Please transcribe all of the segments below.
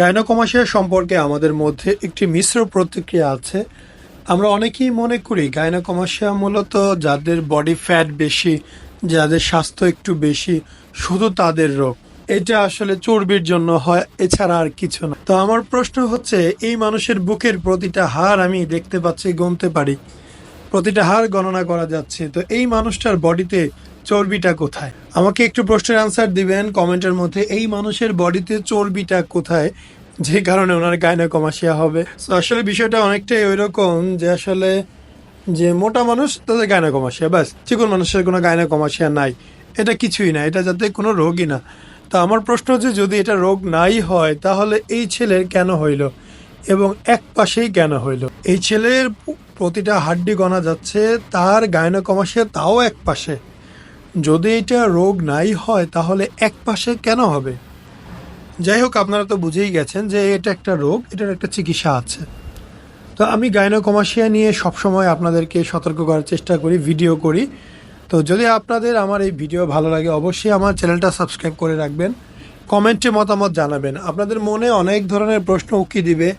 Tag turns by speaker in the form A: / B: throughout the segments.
A: গাইনোকমাসিয়া সম্পর্কে আমাদের মধ্যে একটি মিশ্র প্রতিক্রিয়া আছে। আমরা অনেকেই মনে করি গাইনোকমাসিয়া মূলত যাদের বডি ফ্যাট বেশি, যাদের স্বাস্থ্য একটু বেশি, শুধু তাদের রোগ। এটা আসলে চর্বির জন্য হয়, এছাড়া আর কিছু না। তো আমার প্রশ্ন হচ্ছে, এই মানুষের বুকের প্রতিটা হাড় আমি দেখতে পাচ্ছি গুনতে পারি। প্রতিটা হাড় গণনা করা যাচ্ছে। তো এই মানুষটার বডিতে চর্বিটা কোথায়? আমাকে একটু প্রশ্নের আনসার দিবেন, কমেন্টের মধ্যে, এই মানুষের বডিতে চর্বিটা কোথায়? যে কারণে ওনার গাইনোকমাসিয়া হবে। তো আসলে বিষয়টা অনেকটাই ওই রকম যে আসলে যে মোটা মানুষ তাদের গাইনোকমাসিয়া, ব্যাস, চিকন মানুষের কোনো গাইনোকমাসিয়া নাই। এটা কিছুই না, এটা যাতে কোনো রোগই না। তা আমার প্রশ্ন হচ্ছে, যদি এটা রোগ নাই হয়, তাহলে এই ছেলের কেন হইল? এবং এক পাশেই কেন হইল? এই ছেলের প্রতিটা হাড্ডি গণা যাচ্ছে, তার গাইনোকমাসিয়া তাও এক পাশে। যদি এটা রোগ নাই হয়, তাহলে এক পাশে কেন হবে? যাই হোক, আপনারা তো বুঝেই গেছেন যে এটা একটা রোগ, এটার একটা চিকিৎসা আছে। তো আমি গাইনোকমাসিয়া নিয়ে সবসময় আপনাদেরকে সতর্ক করার চেষ্টা করি, ভিডিও করি। তো যদি আপনাদের আমার এই ভিডিও ভালো লাগে, অবশ্যই আমার চ্যানেলটা সাবস্ক্রাইব করে রাখবেন। কমেন্টে মতামত জানাবেন। আপনাদের মনে অনেক ধরনের প্রশ্ন উকি দিবে,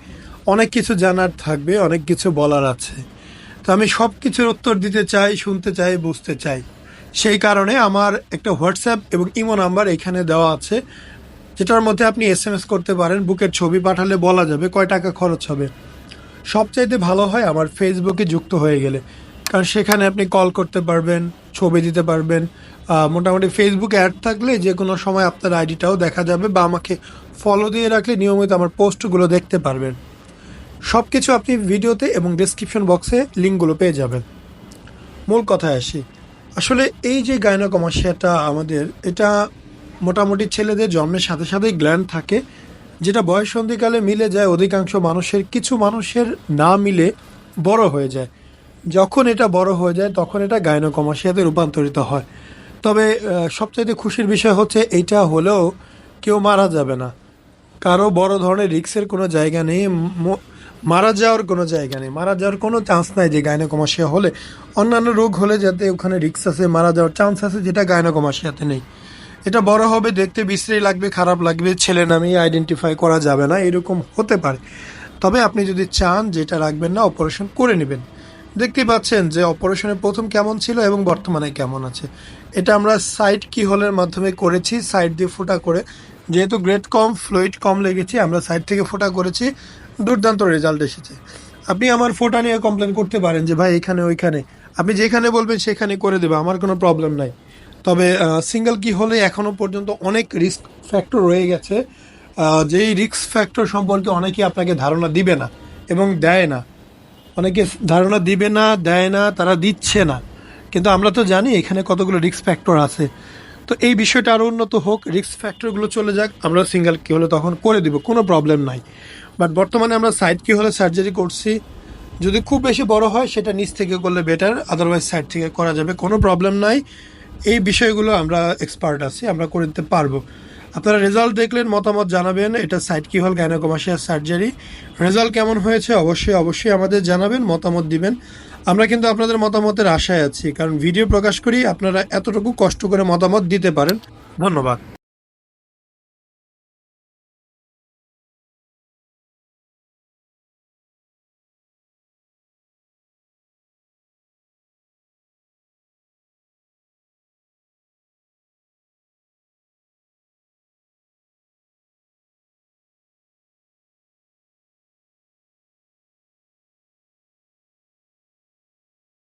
A: অনেক কিছু জানার থাকবে, অনেক কিছু বলার আছে। তো আমি সব কিছুর উত্তর দিতে চাই, শুনতে চাই, বুঝতে চাই। সেই কারণে আমার একটা হোয়াটসঅ্যাপ এবং ইমো নাম্বার এখানে দেওয়া আছে, যেটার মধ্যে আপনি এস এম এস করতে পারেন, বুকের ছবি পাঠালে বলা যাবে কয় টাকা খরচ হবে। সবচাইতে ভালো হয় আমার ফেসবুকে যুক্ত হয়ে গেলে, কারণ সেখানে আপনি কল করতে পারবেন, ছবি দিতে পারবেন মোটামুটি ফেসবুকে অ্যাড থাকলে যে কোনো সময় আপনার আইডিটাও দেখা যাবে বা আমাকে ফলো দিয়ে রাখলে নিয়মিত আমার পোস্টগুলো দেখতে পারবেন। সব কিছু আপনি ভিডিওতে এবং ডেসক্রিপশন বক্সে লিঙ্কগুলো পেয়ে যাবেন। মূল কথায় আসি আসলে এই যে গাইনোকমাসিয়াটা আমাদের, এটা মোটামুটি ছেলেদের জন্মের সাথে সাথেই গ্ল্যান্ড থাকে, যেটা বয়স সন্ধিকালে মিলে যায়, অধিকাংশ মানুষের, কিছু মানুষের না মিলে বড় হয়ে যায়। যখন এটা বড় হয়ে যায়, তখন এটা গাইনোকমাসিয়াতে রূপান্তরিত হয়। তবে সবচাইতে খুশির বিষয় হচ্ছে, এইটা হলেও কেউ মারা যাবে না। কারও বড় ধরনের রিক্সের কোনো জায়গা নেই মারা যাওয়ার কোনো জায়গা নেই। মারা যাওয়ার কোনো চান্স নাই যে গাইনোকমাসিয়া হলে। অন্যান্য রোগ হলে যাতে ওখানে রিক্স আছে, মারা যাওয়ার চান্স আছে যেটা গাইনোকমাসিয়াতে নেই। এটা বড় হবে, দেখতে বিশ্রী লাগবে, খারাপ লাগবে, ছেলে নামে আইডেন্টিফাই করা যাবে না, এরকম হতে পারে। তবে আপনি যদি চান যেটা রাখবেন না অপারেশন করে নেবেন। দেখতে পাচ্ছেন যে অপারেশনের প্রথম কেমন ছিল এবং বর্তমানে কেমন আছে। এটা আমরা সাইড কি হোলের মাধ্যমে করেছি সাইড দিয়ে ফোটা করে। যেহেতু গ্রেড কম, ফ্লুইড কম লেগেছে, আমরা সাইড থেকে ফোটা করেছি, দুর্দান্ত রেজাল্ট এসেছে। আপনি আমার ফোটা নিয়ে কমপ্লেন করতে পারেন যে, ভাই, এখানে, ওইখানে। আপনি যেখানে বলবেন সেখানে করে দেবে, আমার কোনো প্রবলেম নাই। তবে সিঙ্গেল কি হলে এখনও পর্যন্ত অনেক রিস্ক ফ্যাক্টর রয়ে গেছে। যেই রিস্ক ফ্যাক্টর সম্পর্কে অনেকেই আপনাকে ধারণা দিবে না এবং দেয় না। অনেকে ধারণা দিবে না, দেয় না, তারা দিচ্ছে না। কিন্তু আমরা তো জানি এখানে কতগুলো রিস্ক ফ্যাক্টর আছে। তো এই বিষয়টা আরও উন্নত হোক রিস্ক ফ্যাক্টরগুলো চলে যাক, আমরা সিঙ্গেল কি হলে তখন করে দিব, কোনো প্রবলেম নাই। বাট বর্তমানে আমরা সাইড কি হলে সার্জারি করছি। যদি খুব বেশি বড় হয়, সেটা নিচ থেকে করলে বেটার আদারওয়াইজ সাইড থেকে করা যাবে, কোনো প্রবলেম নাই। এই বিষয়গুলো আমরা এক্সপার্ট আছি, আমরা করে দিতে পারব। আপনারা রেজাল্ট দেখলেন, মতামত জানাবেন। এটা সাইড কি হল গাইনোকমাসিয়া সার্জারি। রেজাল্ট কেমন হয়েছে? অবশ্যই অবশ্যই আমাদের জানাবেন, মতামত দিবেন। আমরা কিন্তু আপনাদের মতামতের আশায় আছি, কারণ ভিডিও প্রকাশ করি, আপনারা এতটুকু কষ্ট করে মতামত দিতে পারেন। ধন্যবাদ।